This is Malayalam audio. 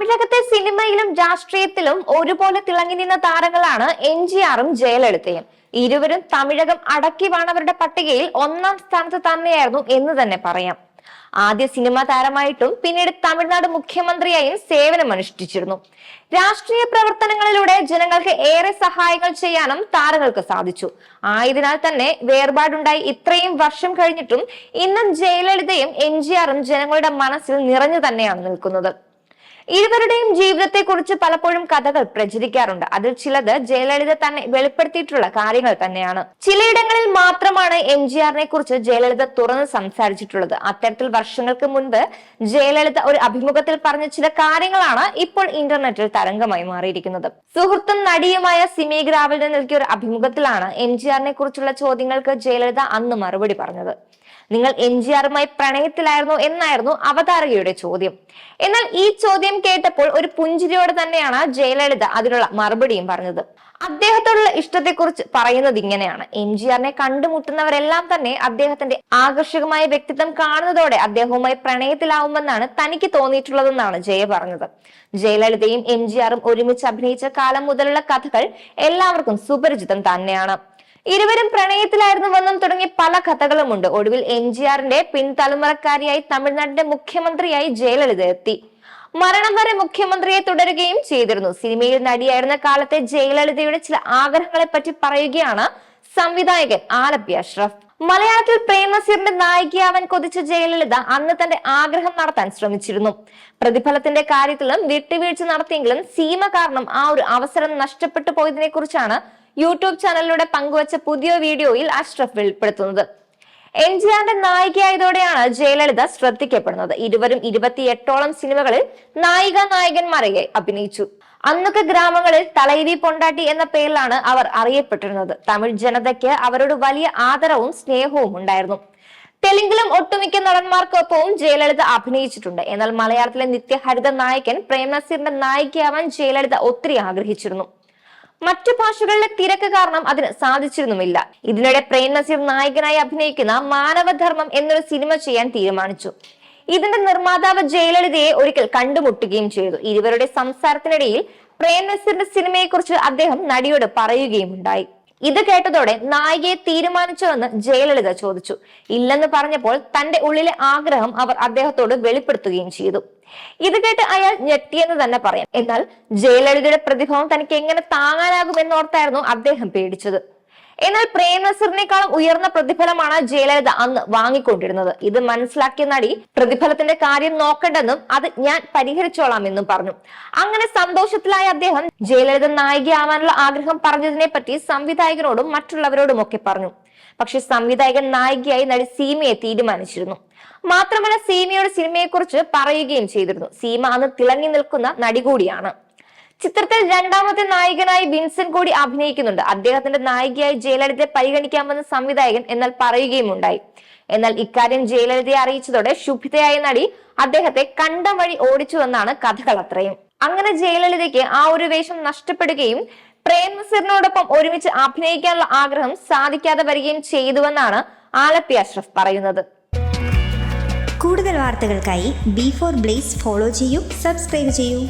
തമിഴകത്തെ സിനിമയിലും രാഷ്ട്രീയത്തിലും ഒരുപോലെ തിളങ്ങി നിന്ന താരങ്ങളാണ് എൻ ജി ആറും ജയലളിതയും. ഇരുവരും തമിഴകം അടക്കി വാണവരുടെ പട്ടികയിൽ ഒന്നാം സ്ഥാനത്ത് തന്നെയായിരുന്നു എന്ന് തന്നെ പറയാം. ആദ്യ സിനിമാ താരമായിട്ടും പിന്നീട് തമിഴ്നാട് മുഖ്യമന്ത്രിയായും സേവനമനുഷ്ഠിച്ചിരുന്നു രാഷ്ട്രീയ പ്രവർത്തനങ്ങളിലൂടെ ജനങ്ങൾക്ക് ഏറെ സഹായങ്ങൾ ചെയ്യാനും താരങ്ങൾക്ക് സാധിച്ചു. ആയതിനാൽ തന്നെ വേർപാടുണ്ടായി ഇത്രയും വർഷം കഴിഞ്ഞിട്ടും ഇന്നും ജയലളിതയും എം ജി ആറും ജനങ്ങളുടെ മനസ്സിൽ നിറഞ്ഞു തന്നെയാണ് നിൽക്കുന്നത്. ഇരുവരുടെയും ജീവിതത്തെക്കുറിച്ച് പലപ്പോഴും കഥകൾ പ്രചരിക്കാറുണ്ട്. അതിൽ ചിലത് ജയലളിത തന്നെ വെളിപ്പെടുത്തിയിട്ടുള്ള കാര്യങ്ങൾ തന്നെയാണ്. ചിലയിടങ്ങളിൽ മാത്രമാണ് എം ജി ആറിനെ കുറിച്ച് ജയലളിത തുറന്ന് സംസാരിച്ചിട്ടുള്ളത്. അത്തരത്തിൽ വർഷങ്ങൾക്ക് മുൻപ് ജയലളിത ഒരു അഭിമുഖത്തിൽ പറഞ്ഞ ചില കാര്യങ്ങളാണ് ഇപ്പോൾ ഇന്റർനെറ്റിൽ തരംഗമായി മാറിയിരിക്കുന്നത്. സുഹൃത്തും നടിയുമായ സിമി ഗ്രാവലിന് നൽകിയ ഒരു അഭിമുഖത്തിലാണ് എം ജി ആറിനെ കുറിച്ചുള്ള ചോദ്യങ്ങൾക്ക് ജയലളിത അന്ന് മറുപടി പറഞ്ഞത്. നിങ്ങൾ എം ജി ആറുമായി പ്രണയത്തിലായിരുന്നു എന്നായിരുന്നു അവതാരകയുടെ ചോദ്യം. എന്നാൽ ഈ ചോദ്യം കേട്ടപ്പോൾ ഒരു പുഞ്ചിരിയോടെ തന്നെയാണ് ജയലളിത അതിനുള്ള മറുപടിയും പറഞ്ഞത്. അദ്ദേഹത്തോടുള്ള ഇഷ്ടത്തെക്കുറിച്ച് പറയുന്നത് ഇങ്ങനെയാണ്. എം ജി ആറിനെ കണ്ടുമുട്ടുന്നവരെല്ലാം തന്നെ അദ്ദേഹത്തിന്റെ ആകർഷകമായ വ്യക്തിത്വം കാണുന്നതോടെ അദ്ദേഹവുമായി പ്രണയത്തിലാവുമെന്നാണ് തനിക്ക് തോന്നിയിട്ടുള്ളതെന്നാണ് ജയ പറഞ്ഞത്. ജയലളിതയും എം ജി ആറും ഒരുമിച്ച് അഭിനയിച്ച കാലം മുതലുള്ള കഥകൾ എല്ലാവർക്കും സുപരിചിതം തന്നെയാണ്. ഇരുവരും പ്രണയത്തിലായിരുന്നുവെന്നും തുടങ്ങി പല കഥകളുമുണ്ട്. ഒടുവിൽ എം ജി ആറിന്റെ പിൻതലമുറക്കാരിയായി തമിഴ്നാടിന്റെ മുഖ്യമന്ത്രിയായി ജയലളിത എത്തി. മരണം വരെ മുഖ്യമന്ത്രിയെ തുടരുകയും ചെയ്തിരുന്നു. സിനിമയിൽ നടിയായിരുന്ന കാലത്തെ ജയലളിതയുടെ ചില ആഗ്രഹങ്ങളെ പറ്റി പറയുകയാണ് സംവിധായകൻ ആലപ്പി അഷ്റഫ്. മലയാളത്തിൽ പ്രേം നസീറിന്റെ നായികയാവാൻ കൊതിച്ച ജയലളിത അന്ന് തന്റെ ആഗ്രഹം നടത്താൻ ശ്രമിച്ചിരുന്നു. പ്രതിഫലത്തിന്റെ കാര്യത്തിലും വിട്ടുവീഴ്ച നടത്തിയെങ്കിലും സീമ കാരണം ആ ഒരു അവസരം നഷ്ടപ്പെട്ടു പോയതിനെ കുറിച്ചാണ് യൂട്യൂബ് ചാനലിലൂടെ പങ്കുവച്ച പുതിയ വീഡിയോയിൽ അഷ്റഫ് വെളിപ്പെടുത്തുന്നത്. എം ജി ആറിന്റെ നായികയായതോടെയാണ് ജയലളിത ശ്രദ്ധിക്കപ്പെടുന്നത്. ഇരുവരും ഇരുപത്തിയെട്ടോളം സിനിമകളിൽ നായിക നായകന്മാരെ അഭിനയിച്ചു. അന്നൊക്കെ ഗ്രാമങ്ങളിൽ തലൈവി പൊണ്ടാട്ടി എന്ന പേരിലാണ് അവർ അറിയപ്പെട്ടിരുന്നത്. തമിഴ് ജനതയ്ക്ക് അവരോട് വലിയ ആദരവും സ്നേഹവും ഉണ്ടായിരുന്നു. തെലുങ്കിലും ഒട്ടുമിക്ക നടന്മാർക്കൊപ്പവും ജയലളിത അഭിനയിച്ചിട്ടുണ്ട്. എന്നാൽ മലയാളത്തിലെ നിത്യഹരിത നായകൻ പ്രേംനസീറിന്റെ നായികയാവാൻ ജയലളിത ഒത്തിരി ആഗ്രഹിച്ചിരുന്നു. മറ്റു ഭാഷകളിലെ തിരക്ക് കാരണം അതിന് സാധിച്ചിരുന്നുമില്ല. ഇതിനിടെ പ്രേം നസീർ നായകനായി അഭിനയിക്കുന്ന മാനവധർമ്മം എന്നൊരു സിനിമ ചെയ്യാൻ തീരുമാനിച്ചു. ഇതിന്റെ നിർമ്മാതാവ് ജയലളിതയെ ഒരിക്കൽ കണ്ടുമുട്ടുകയും ചെയ്തു. ഇരുവരുടെ സംസാരത്തിനിടയിൽ പ്രേം നസീറിന്റെ സിനിമയെക്കുറിച്ച് അദ്ദേഹം നടിയോട് പറയുകയും ഉണ്ടായി ഇത് കേട്ടതോടെ നായികയെ തീരുമാനിച്ചുവെന്ന് ജയലളിത ചോദിച്ചു. ഇല്ലെന്ന് പറഞ്ഞപ്പോൾ തന്റെ ഉള്ളിലെ ആഗ്രഹം അവർ അദ്ദേഹത്തോട് വെളിപ്പെടുത്തുകയും ചെയ്തു. ഇത് കേട്ട് അയാൾ ഞെട്ടിയെന്ന് തന്നെ പറയാം. എന്നാൽ ജയലളിതയുടെ പ്രതിഭവം തനിക്ക് എങ്ങനെ താങ്ങാനാകുമെന്നോർത്തായിരുന്നു അദ്ദേഹം പേടിച്ചത്. എന്നാൽ പ്രേം നസീറിനേക്കാളും ഉയർന്ന പ്രതിഫലമാണ് ജയലളിത അന്ന് വാങ്ങിക്കൊണ്ടിരുന്നത്. ഇത് മനസ്സിലാക്കിയ നടി പ്രതിഫലത്തിന്റെ കാര്യം നോക്കണ്ടെന്നും അത് ഞാൻ പരിഹരിച്ചോളാം എന്നും പറഞ്ഞു. അങ്ങനെ സന്തോഷത്തിലായ അദ്ദേഹം ജയലളിത നായികയാവാനുള്ള ആഗ്രഹം പറഞ്ഞതിനെ പറ്റി സംവിധായകനോടും മറ്റുള്ളവരോടും ഒക്കെ പറഞ്ഞു. പക്ഷെ സംവിധായകൻ നായികയായി നടി സീമയെ തീരുമാനിച്ചിരുന്നു. മാത്രമല്ല സീമയുടെ സിനിമയെക്കുറിച്ച് പറയുകയും ചെയ്തിരുന്നു. സീമ അന്ന് തിളങ്ങി നിൽക്കുന്ന നടി കൂടിയാണ്. ചിത്രത്തിൽ രണ്ടാമത്തെ നായകനായി വിൻസെന്റ് കൂടി അഭിനയിക്കുന്നുണ്ട്. അദ്ദേഹത്തിന്റെ നായികയായി ജയലളിതയെ പരിഗണിക്കാമെന്ന് സംവിധായകൻ എന്നാൽ പറയുകയും ഉണ്ടായി എന്നാൽ ഇക്കാര്യം ജയലളിതയെ അറിയിച്ചതോടെ ശുഭിതയായ നടി അദ്ദേഹത്തെ കണ്ടം വഴി ഓടിച്ചുവെന്നാണ് കഥകൾ അത്രയും. അങ്ങനെ ജയലളിതയ്ക്ക് ആ ഒരു വേഷം നഷ്ടപ്പെടുകയും പ്രേം നസീറിനോടൊപ്പം ഒരുമിച്ച് അഭിനയിക്കാനുള്ള ആഗ്രഹം സാധിക്കാതെ വരികയും ചെയ്തുവെന്നാണ് ആലപ്പി അഷ്റഫ് പറയുന്നത്. കൂടുതൽ വാർത്തകൾക്കായി ബി ഫോർ ബ്ലേസ് ഫോളോ ചെയ്യൂ സബ്സ്ക്രൈബ് ചെയ്യൂ.